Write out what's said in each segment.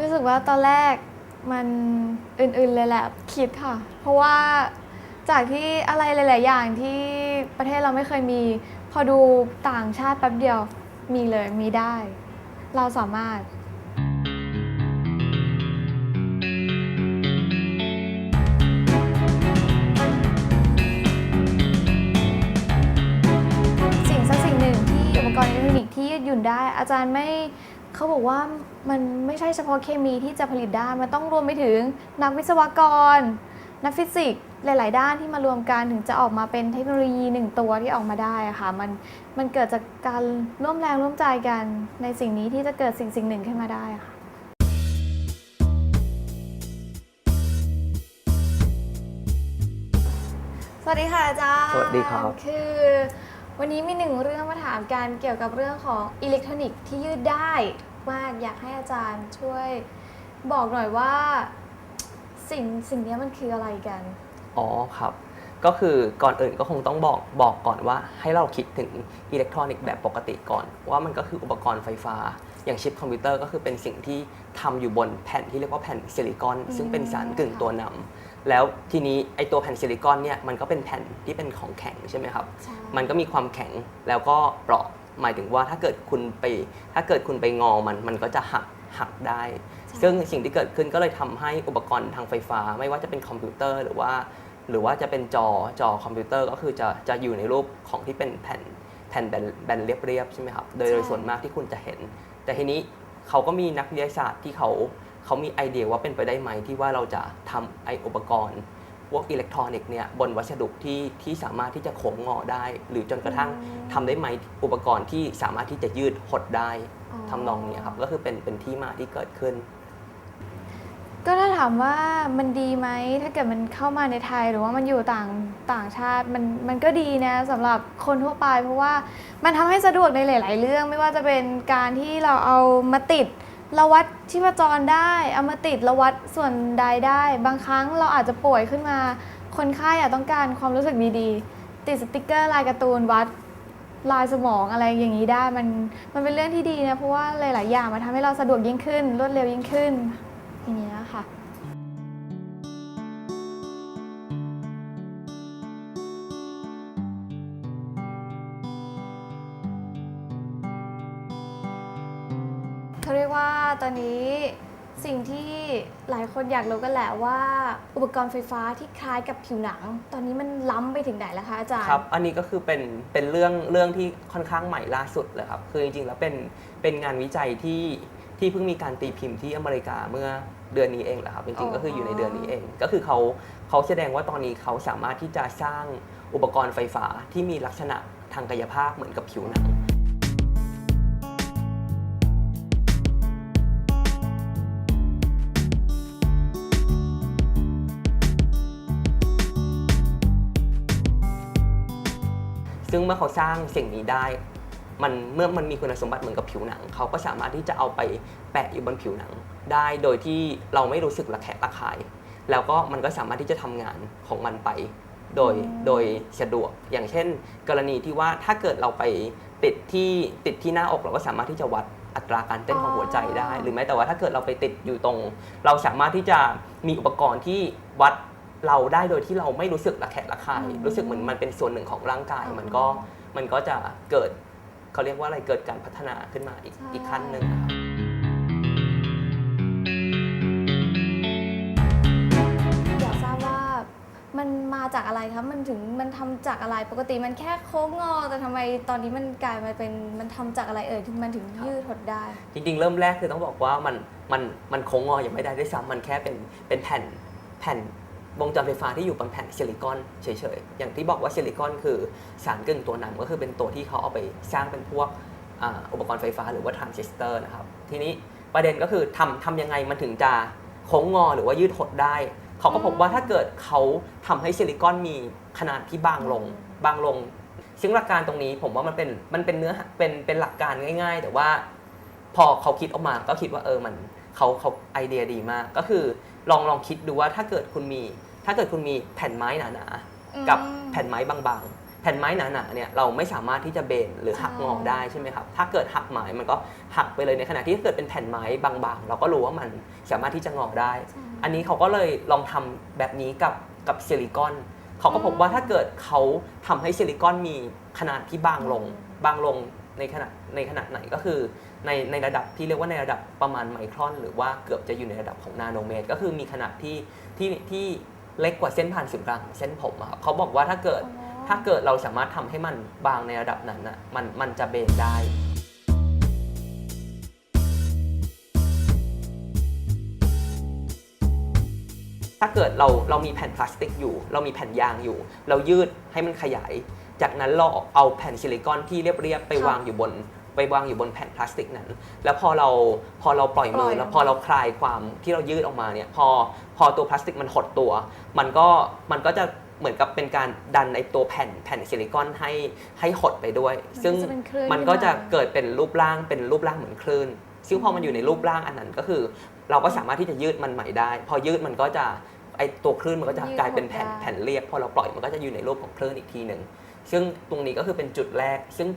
รู้สึกว่าตอนแรกมันอื่นๆเลยแหละคิดค่ะ เพราะว่าจากที่อะไรหลาย ๆ อย่างที่ประเทศเราไม่เคยมี พอดูต่างชาติแป๊บเดียวมีเลยมีได้ เราสามารถสิ่งสักสิ่งหนึ่งที่อุปกรณ์อิเล็กทรอนิกส์ที่ยืดหยุ่นได้ อาจารย์ไม่ เขาบอกว่ามันไม่ใช่เฉพาะเคมีที่จะผลิตได้ มันต้องรวมไปถึงนักวิศวกร นักฟิสิกส์หลาย ๆ ด้านที่มารวมกันถึงจะออกมาเป็นเทคโนโลยีหนึ่งตัวที่ออกมาได้อะค่ะมันมันเกิดจากการร่วมแรงร่วมใจกันในสิ่งนี้ที่จะเกิดสิ่งสิ่งหนึ่งขึ้นมาได้ค่ะสวัสดีค่ะอาจารย์สวัสดีครับคือวันนี้มีหนึ่งเรื่องมาถามกันเกี่ยวกับเรื่องของอิเล็กทรอนิกส์ที่ยืดได้ มากอยากให้อาจารย์ช่วยบอกหน่อยว่าสิ่งสิ่งนี้มันคืออะไรกัน อ๋อครับ ก็คือก่อนอื่นก็คงต้องบอกบอกก่อนว่าให้เราคิดถึงอิเล็กทรอนิกส์แบบปกติก่อน ว่ามันก็คืออุปกรณ์ไฟฟ้า อย่างชิปคอมพิวเตอร์ก็คือเป็นสิ่งที่ทำอยู่บนแผ่นที่เรียกว่าแผ่นซิลิคอนอืมซึ่งเป็นสารกึ่งตัวนำแล้วทีนี้ไอตัวแผ่นซิลิคอนเนี่ยมันก็เป็นแผ่นที่เป็นของแข็งใช่ไหมครับใช่มันก็มีความแข็งแล้วก็เปราะ หมายถึงว่าถ้าเกิดคุณไป ถ้าเกิดคุณไปงอมันมันก็จะหักหักได้ใช่ซึ่งสิ่งที่เกิดขึ้นก็เลยทำให้อุปกรณ์ทางไฟฟ้า ไม่ว่าจะเป็นคอมพิวเตอร์หรือว่า หรือว่าจะเป็นจอจอคอมพิวเตอร์ก็คือจะจะอยู่ในรูปของที่เป็นแผ่นแผ่นแบนแบนเรียบๆใช่ไหมครับโดยโดยส่วนมากที่คุณจะเห็น แต่ทีนี้เขาก็มีนักวิทยาศาสตร์ที่เขาเขามีไอเดียว่าเป็นไปได้ไหมที่ว่าเราจะทำไออุปกรณ์ พวกอิเล็กทรอนิกส์เนี่ยบนวัสดุที่ที่สามารถที่จะโค้งงอได้ หรือจนกระทั่งอืมทำได้ไหมอุปกรณ์ที่สามารถที่จะยืดหดได้อ๋อทำนองเนี้ยครับก็คือเป็นเป็นที่มาที่เกิดขึ้น ก็ถ้าถามว่ามันดีไหมถ้าเกิดมันเข้ามาในไทยหรือว่ามันอยู่ต่างต่างชาติมันมันก็ดีนะสำหรับคนทั่วไป เพราะว่ามันทำให้สะดวกในหลาย ๆ เรื่อง ไม่ว่าจะเป็นการที่เราเอามาติด เราวัดชีพจรได้เอามาติดเราวัดส่วนใดได้ บางครั้งเราอาจจะป่วยขึ้นมา คนไข้อาจต้องการความรู้สึกดีๆ ติดสติกเกอร์ลายการ์ตูนวัดลายสมองอะไรอย่างนี้ได้มันมันเป็นเรื่องที่ดีนะเพราะว่าหลายๆ อย่างมันทำให้เราสะดวกยิ่งขึ้น รวดเร็วยิ่งขึ้นอย่างเงี้ยค่ะเขาเรียกว่า ตอนนี้สิ่งที่หลายคนอยากรู้กันแหละว่า อุปกรณ์ไฟฟ้าที่คล้ายกับผิวหนัง ตอนนี้มันล้ำไปถึงไหนแล้วคะอาจารย์ครับ อันนี้ก็คือเป็นเป็นเรื่องเรื่องที่ค่อนข้างใหม่ล่าสุดเลยครับ คือจริงๆแล้วเป็นเป็นงานวิจัยที่ที่เพิ่งมีการตีพิมพ์ที่อเมริกาเมื่อเดือนนี้เองแหละครับจริงๆก็คืออยู่ในเดือนนี้เอง ก็คือเขาเขาแสดงว่าตอนนี้เขาสามารถที่จะสร้างอุปกรณ์ไฟฟ้าที่มีลักษณะทางกายภาพเหมือนกับผิวหนัง ซึ่งเมื่อเขาสร้างสิ่งนี้ได้ มันเมื่อมันมีคุณสมบัติเหมือนกับผิวหนัง เขาก็สามารถที่จะเอาไปแปะอยู่บนผิวหนังได้ โดยที่เราไม่รู้สึกระแคะระคาย แล้วก็มันก็สามารถที่จะทำงานของมันไป โดยอืมโดยสะดวก อย่างเช่น กรณีที่ว่าถ้าเกิดเราไปติดที่ติดที่หน้าอกเราก็สามารถที่จะวัดอัตราการเต้นของหัวใจได้ หรือแม้แต่ว่าถ้าเกิดเราไปติดอยู่ตรง เราสามารถที่จะมีอุปกรณ์ที่วัด เราได้โดยที่เราไม่รู้สึกระแคะระคายอืมรู้สึกเหมือนมันเป็นส่วนหนึ่งของร่างกายอ๋อมันก็มันก็จะเกิดเขาเรียกว่าอะไรเกิดการพัฒนาขึ้นมาอีกใช่อีกขั้นหนึ่งนะครับอยากทราบว่ามันมาจากอะไรคะมันถึงมันทำจากอะไรปกติมันแค่โค้งงอ แต่ทำไมตอนนี้มันกลายมาเป็นมันทำจากอะไรเอ่ยถึงมันถึงยืดหดได้ จริงๆ เริ่มแรกคือต้องบอกว่ามันมันมันโค้งงอยังไม่ได้ด้วยซ้ำมันแค่เป็นเป็นแผ่นแผ่น วงจรไฟฟ้าที่อยู่บนแผ่นซิลิคอนเฉยๆ อย่างที่บอกว่าซิลิคอนคือสารกึ่งตัวนำก็คือเป็นตัวที่เขาเอาไปสร้างเป็นพวกอ,อุปกรณ์ไฟฟ้าหรือว่าทรานซิสเตอร์นะครับ ทีนี้ประเด็นก็คือทำทำยังไงมันถึงจะโค้งงอหรือว่ายืดหดได้ เขาก็พบว่าถ้าเกิดเขาทำให้ซิลิคอนมีขนาดที่บางลงบางลง ซึ่งหลักการตรงนี้ผมว่ามันเป็นมันเป็นเนื้อเป็นเป็นหลักการง่าย ๆ แต่ว่าพอเขาคิดออกมาก็คิดว่าเออมันเขาเขาไอเดียดีมาก ก็คือลองลองคิดดูว่าถ้าเกิดคุณมี ถ้าเกิดคุณมีแผ่นไม้หนาๆ กับอืมแผ่นไม้บางแผ่นไม้หนาๆเนี่ยเราไม่สามารถที่จะเบนหรือหักงอได้ใช่ไหมครับ ถ้าเกิดหักไม้มันก็หักไปเลยในขณะที่ถ้าเกิดเป็นแผ่นไม้บางๆ เราก็รู้ว่ามันสามารถที่จะงอได้ใช่อันนี้เขาก็เลยลองทำแบบนี้กับกับซิลิคอนเขาก็พบว่าถ้าเกิดเขาทำให้ซิลิคอนมีขนาดที่บางลงบางลงในขนาดในขนาดไหนก็คือในในระดับที่เรียกว่าในระดับประมาณไมครอน หรือว่าเกือบจะอยู่ในระดับของนาโนเมตร ก็คือมีขนาดที่ที่ที่ เล็กกว่าเส้นผ่านศูนย์กลางของเส้นผมอะครับเขาบอกว่าถ้าเกิดอ๋อถ้าเกิดเราสามารถทำให้มันบางในระดับนั้นอะมันมันจะเบนได้ถ้าเกิดเราเรามีแผ่นพลาสติกอยู่ เรามีแผ่นยางอยู่ เรายืดให้มันขยาย จากนั้นเราเอาแผ่นซิลิคอนที่เรียบๆไปค่ะวางอยู่บน ไปวางอยู่บนแผ่นพลาสติกนั้น แล้วพอเราพอเราปล่อยมืปล่ออยแล้วพอเราคลายความที่เรายืดออกมาเนี่ยพอพอตัวพลาสติกมันหดตัว มันก็มันก็จะเหมือนกับเป็นการดันไอตัวแผ่นแผ่นซิลิคอนให้ให้หดไปด้วย ซึ่งมันก็จะเป็นคลื่นมันก็จะขึ้นมาเกิดเป็นรูปร่างเป็นรูปร่างเหมือนคลื่น ซึ่งพอมันอยู่ในรูปร่างอันนั้นก็คือ เราก็สามารถที่จะยืดมันใหม่ได้ พอยืดมันก็จะไอตัวคลื่นมันก็จะยืดกลายเป็นแผ่นหดได้แผ่นเรียบพอเราปล่อยมันก็จะอยู่ในรูปของคลื่นอีกทีหนึ่งซึ่งตรงนี้ก็คือเป็นจุดแรก ซึ่ง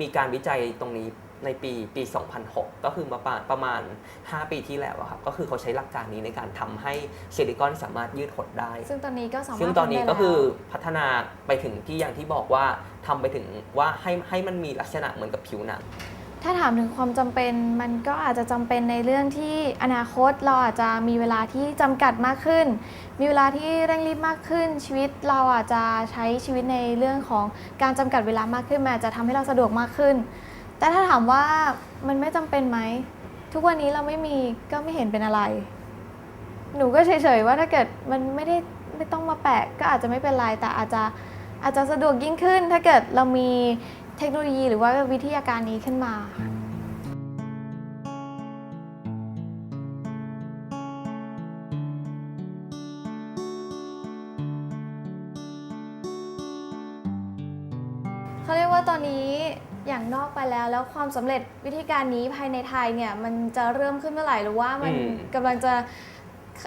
มีการวิจัยตรงนี้ในปีปี 2006 ก็คือประมาณประมาณ 5 ปีที่แล้วอะครับก็คือเขาใช้หลักการนี้ในการทำให้ซิลิคอนสามารถยืดหดได้ ซึ่งตอนนี้ก็สามารถซึ่งตอนนี้ทำได้ก็คือแล้วพัฒนาไปถึงที่อย่างที่บอกว่าทำไปถึงว่าให้ให้มันมีลักษณะเหมือนกับผิวหนัง ถ้าถามถึงความจำเป็นมันก็อาจจะจำเป็นในเรื่องที่อนาคตเราอาจจะมีเวลาที่จำกัดมากขึ้น มีเวลาที่เร่งรีบมากขึ้น ชีวิตเราอาจจะใช้ชีวิตในเรื่องของการจำกัดเวลามากขึ้นมันอาจจะทำให้เราสะดวกมากขึ้น แต่ถ้าถามว่ามันไม่จำเป็นไหม ทุกวันนี้เราไม่มีก็ไม่เห็นเป็นอะไร หนูก็เฉยๆว่าถ้าเกิดมันไม่ได้ไม่ต้องมาแปะก็อาจจะไม่เป็นไรแต่อาจจะอาจจะสะดวกยิ่งขึ้น ถ้าเกิดเรามี เทคโนโลยีหรือว่าวิทยาการนี้ขึ้นมาเขาเรียกว่าตอนนี้อย่างนอกไปแล้วแล้วความสำเร็จวิธีการนี้ภายในไทยเนี่ยมันจะเริ่มขึ้นเมื่อไหร่หรือว่ามันอืมกำลังจะ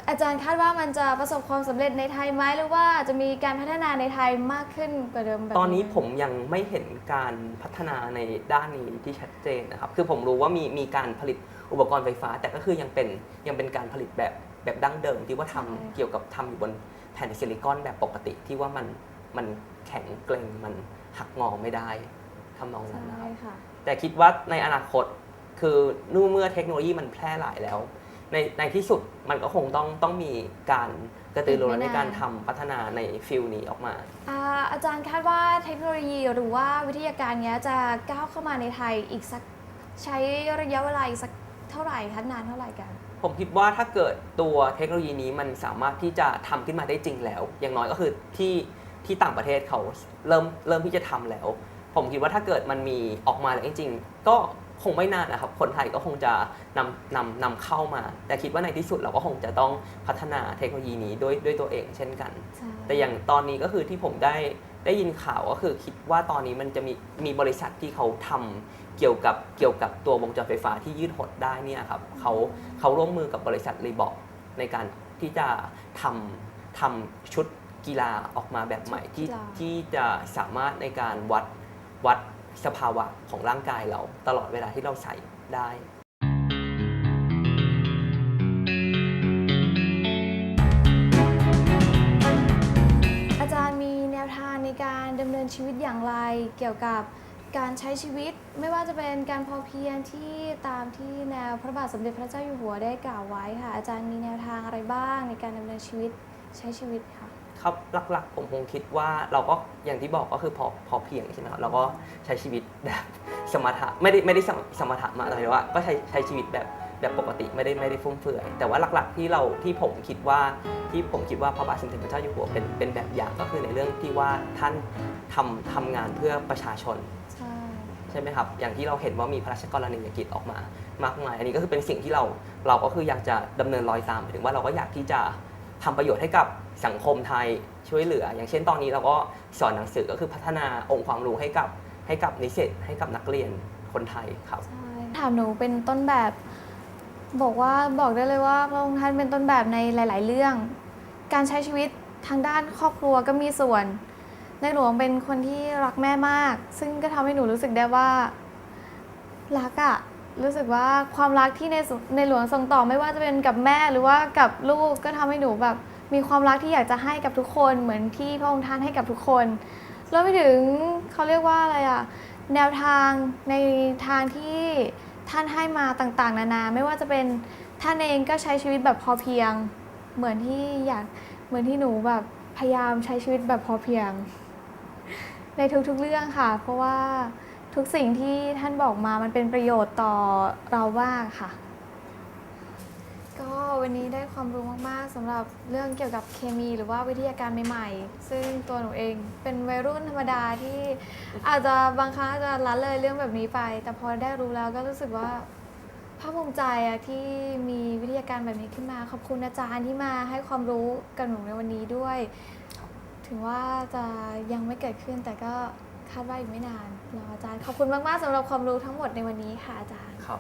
อาจารย์คาดว่ามันจะประสบความสำเร็จในไทยไหมหรือว่าจะมีการพัฒนาในไทยมากขึ้นกว่าเดิมแบบตอนนี้ผมยังไม่เห็นการพัฒนาในด้านนี้ที่ชัดเจนนะครับ คือผมรู้ว่ามีมีการผลิตอุปกรณ์ไฟฟ้า แต่ก็คือยังเป็นยังเป็นการผลิตแบบแบบดั้งเดิมที่ว่าทำเกี่ยวกับทำอยู่บนแผ่นซิลิคอนแบบปกติที่ว่ามันมันแข็งเกร็งมันหักงอไม่ได้ทำนองนั้นนะคใช่รับค่ะ แต่คิดว่าในอนาคตคือนู่นเมื่อเทคโนโลยีมันแพร่หลายแล้ว ในในที่สุดมันก็คงต้องต้องมีการกระตือรือร้นในการทำพัฒนาในฟิลนี้ออกมาอาอาจารย์คาดว่าเทคโนโลยีหรือว่าวิทยาการเนี้ยจะก้าวเข้ามาในไทยอีกสักใช้ระยะเวลาอีกสักเท่าไหร่คะนานเท่าไหร่กัน ผมคิดว่าถ้าเกิดตัวเทคโนโลยีนี้มันสามารถที่จะทำขึ้นมาได้จริงแล้ว อย่างน้อยก็คือที่ที่ต่างประเทศเขาเริ่มเริ่มที่จะทำแล้ว ผมคิดว่าถ้าเกิดมันมีออกมาแล้วจริงๆก็ คงไม่นานนะครับ คนไทยก็คงจะนำนำนำเข้ามา แต่คิดว่าในที่สุดเราก็คงจะต้องพัฒนาเทคโนโลยีนี้ด้วยด้วยตัวเองเช่นกันใช่แต่อย่างตอนนี้ก็คือที่ผมได้ได้ยินข่าวก็คือคิดว่าตอนนี้มันจะมีมีบริษัทที่เขาทำเกี่ยวกับเกี่ยวกับตัววงจรไฟฟ้าที่ยืดหดได้เนี่ยครับเขาเขาร่วมมือกับบริษัทรีบอกในการที่จะทำทำชุดกีฬาออกมาแบบใหม่ที่ชุดกีฬาที่จะสามารถในการวัดวัด สภาวะของร่างกายเราตลอดเวลาที่เราใส่ได้อาจารย์มีแนวทางในการดำเนินชีวิตอย่างไรเกี่ยวกับการใช้ชีวิต ไม่ว่าจะเป็นการพอเพียงที่ตามที่แนวพระบาทสมเด็จพระเจ้าอยู่หัวได้กล่าวไว้ค่ะ อาจารย์มีแนวทางอะไรบ้างในการดำเนินชีวิตใช้ชีวิตค่ะ ครับหลักๆ ผมคงคิดว่าเราก็อย่างที่บอกก็คือพอพอเพียงใช่ไหมครับเราก็ใช้ชีวิตแบบสมถะไม่ได้ไม่ได้สมสมถะมากเลยว่าก็ใช้ใช้ชีวิตแบบแบบปกติไม่ได้ไม่ได้ฟุ่มเฟือยแต่ว่าหลักๆที่เราที่ผมคิดว่าที่ผมคิดว่าพระบาทสมเด็จพระเจ้าอยู่หัวเป็นเป็นแบบอย่างก็คือในเรื่องที่ว่าท่านทำทำงานเพื่อประชาชนใช่ใช่ไหมครับอย่างที่เราเห็นว่ามีพระราชกรณียกิจออกมามากมาย อันนี้ก็คือเป็นสิ่งที่เราเราก็คืออยากจะดำเนินรอยตามหมายถึงว่าเราก็อยากที่จะทำประโยชน์ให้กับ สังคมไทยช่วยเหลือ อย่างเช่นตอนนี้เราก็สอนหนังสือก็คือพัฒนาองค์ความรู้ให้กับให้กับนิสิตให้กับนักเรียนคนไทยครับถามหนูเป็นต้นแบบ บอกว่าบอกได้เลยว่าพระองค์ท่านเป็นต้นแบบในหลาย ๆ เรื่อง การใช้ชีวิตทางด้านครอบครัวก็มีส่วน ในหลวงเป็นคนที่รักแม่มาก ซึ่งก็ทำให้หนูรู้สึกได้ว่ารักอะรู้สึกว่าความรักที่ในในหลวงส่งต่อไม่ว่าจะเป็นกับแม่หรือว่ากับลูกก็ทำให้หนูแบบ มีความรักที่อยากจะให้กับทุกคนเหมือนที่พระองค์ท่านให้กับทุกคนรวมไปถึงเขาเรียกว่าอะไรอะแนวทางในทางที่ท่านให้มาต่างๆ นานา ไม่ว่าจะเป็นท่านเองก็ใช้ชีวิตแบบพอเพียง เหมือนที่อยากเหมือนที่หนูแบบพยายามใช้ชีวิตแบบพอเพียง ในทุกๆเรื่องค่ะ เพราะว่าทุกสิ่งที่ท่านบอกมามันเป็นประโยชน์ต่อเรามากค่ะ วันนี้ได้ความรู้มากๆสำหรับเรื่องเกี่ยวกับเคมีหรือว่าวิทยาการใหม่ๆ ซึ่งตัวหนูเองเป็นวัยรุ่นธรรมดาที่อาจจะบางครั้งอาจจะละเลยเรื่องแบบนี้ไป แต่พอได้รู้แล้วก็รู้สึกว่าภาคภูมิใจอะที่มีวิทยาการแบบนี้ขึ้นมา ขอบคุณอาจารย์ที่มาให้ความรู้กับหนูในวันนี้ด้วย ถึงว่าจะยังไม่เกิดขึ้นแต่ก็คาดว่าอีกไม่นานรออาจารย์ขอบคุณมากๆสำหรับความรู้ทั้งหมดในวันนี้ค่ะอาจารย์ครับ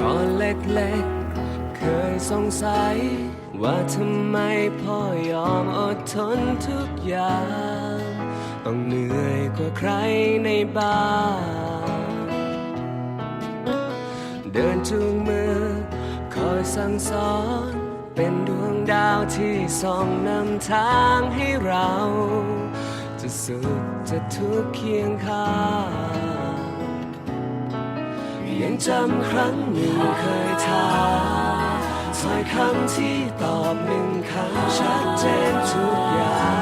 ตอนเล็กๆ เคยสงสัย ว่าทำไมพ่อยอมอดทนทุกอย่าง ต้องเหนื่อยกว่าใครในบ้าน เดินจูงมือ คอยสั่งสอน เป็นดวงดาวที่ส่องนำทางให้เรา จะสุขจะทุกข์เคียงข้างยังจำครั้งหนึ่งเคยถาม อยคำที่ตอบหนึ่งคำชัดเจนทุกอย่าง